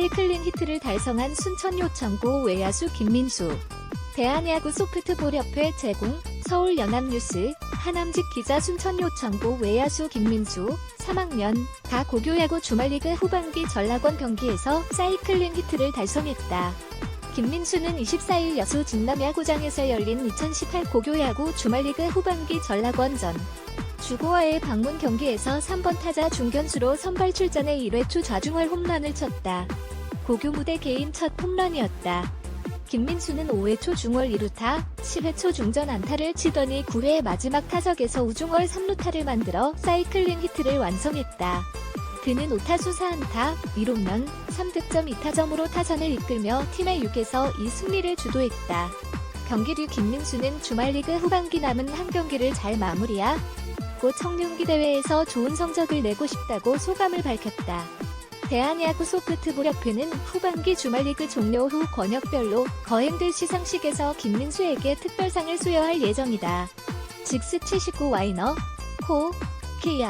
사이클링 히트를 달성한 순천 요청고 외야수 김민수. 대한야구 소프트볼협회 제공, 서울연합뉴스, 하남직 기자 순천 요청고 외야수 김민수, 3학년, 다 고교야구 주말리그 후반기 전락원 경기에서 사이클링 히트를 달성했다. 김민수는 24일 여수 진남야구장에서 열린 2018 고교야구 주말리그 후반기 전락원전 주고와의 방문 경기에서 3번 타자 중견수로 선발 출전해 1회 초 좌중월 홈런을 쳤다. 고교 무대 개인 첫 홈런이었다. 김민수는 5회 초 중월 2루타, 10회 초 중전 안타를 치더니 9회 마지막 타석에서 우중월 3루타를 만들어 사이클링 히트를 완성했다. 그는 5타수 4안타, 1홈런, 3득점 2타점으로 타선을 이끌며 팀의 6에서 2 승리를 주도했다. 경기류 김민수는 주말리그 후반기 남은 한 경기를 잘 마무리하 고 청룡기 대회에서 좋은 성적을 내고 싶다고 소감을 밝혔다. 대한야구 소프트볼협회는 후반기 주말리그 종료 후 권역별로 거행될 시상식에서 김민수에게 특별상을 수여할 예정이다. 직스 79 와이너, 코, 키야.